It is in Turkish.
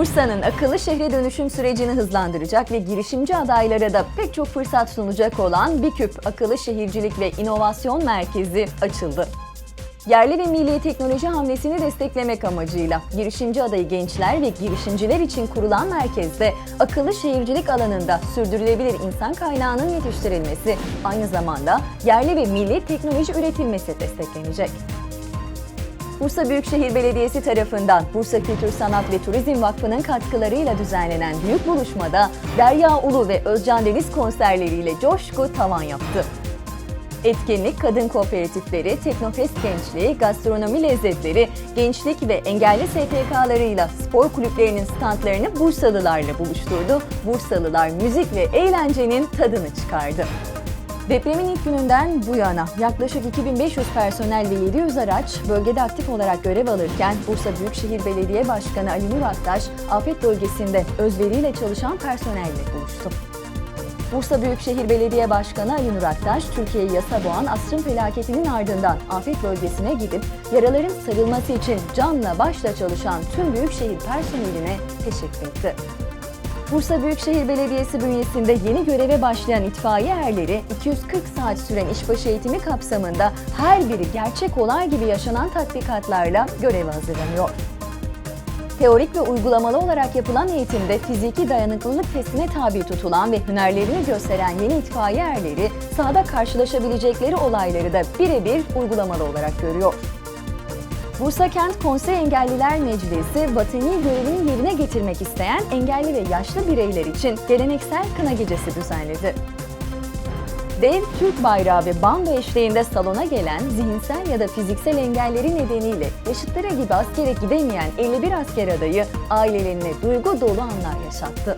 Bursa'nın akıllı şehre dönüşüm sürecini hızlandıracak ve girişimci adaylara da pek çok fırsat sunacak olan BİKÜP Akıllı Şehircilik ve İnovasyon Merkezi açıldı. Yerli ve milli teknoloji hamlesini desteklemek amacıyla girişimci adayı gençler ve girişimciler için kurulan merkezde akıllı şehircilik alanında sürdürülebilir insan kaynağının yetiştirilmesi, aynı zamanda yerli ve milli teknoloji üretilmesi desteklenecek. Bursa Büyükşehir Belediyesi tarafından Bursa Kültür Sanat ve Turizm Vakfı'nın katkılarıyla düzenlenen büyük buluşmada Derya Ulu ve Özcan Deniz konserleriyle coşku tavan yaptı. Etkinlik kadın kooperatifleri, teknofest gençliği, gastronomi lezzetleri, gençlik ve engelli STK'larıyla spor kulüplerinin standlarını Bursalılarla buluşturdu. Bursalılar müzik ve eğlencenin tadını çıkardı. Depremin ilk gününden bu yana yaklaşık 2500 personel ve 700 araç bölgede aktif olarak görev alırken Bursa Büyükşehir Belediye Başkanı Ali Nur Aktaş afet bölgesinde özveriyle çalışan personelle buluştu. Bursa Büyükşehir Belediye Başkanı Ali Nur Aktaş, Türkiye'yi yasa boğan asrın felaketinin ardından afet bölgesine gidip yaraların sarılması için canla başla çalışan tüm büyükşehir personeline teşekkür etti. Bursa Büyükşehir Belediyesi bünyesinde yeni göreve başlayan itfaiye erleri 240 saat süren işbaşı eğitimi kapsamında her biri gerçek olay gibi yaşanan tatbikatlarla göreve hazırlanıyor. Teorik ve uygulamalı olarak yapılan eğitimde fiziki dayanıklılık testine tabi tutulan ve hünerlerini gösteren yeni itfaiye erleri sahada karşılaşabilecekleri olayları da birebir uygulamalı olarak görüyor. Bursa Kent Konsey Engelliler Meclisi, vatani görevini yerine getirmek isteyen engelli ve yaşlı bireyler için geleneksel kına gecesi düzenledi. Dev Türk bayrağı ve bando eşliğinde salona gelen zihinsel ya da fiziksel engelleri nedeniyle yaşıtları gibi askere gidemeyen 51 asker adayı ailelerine duygu dolu anlar yaşattı.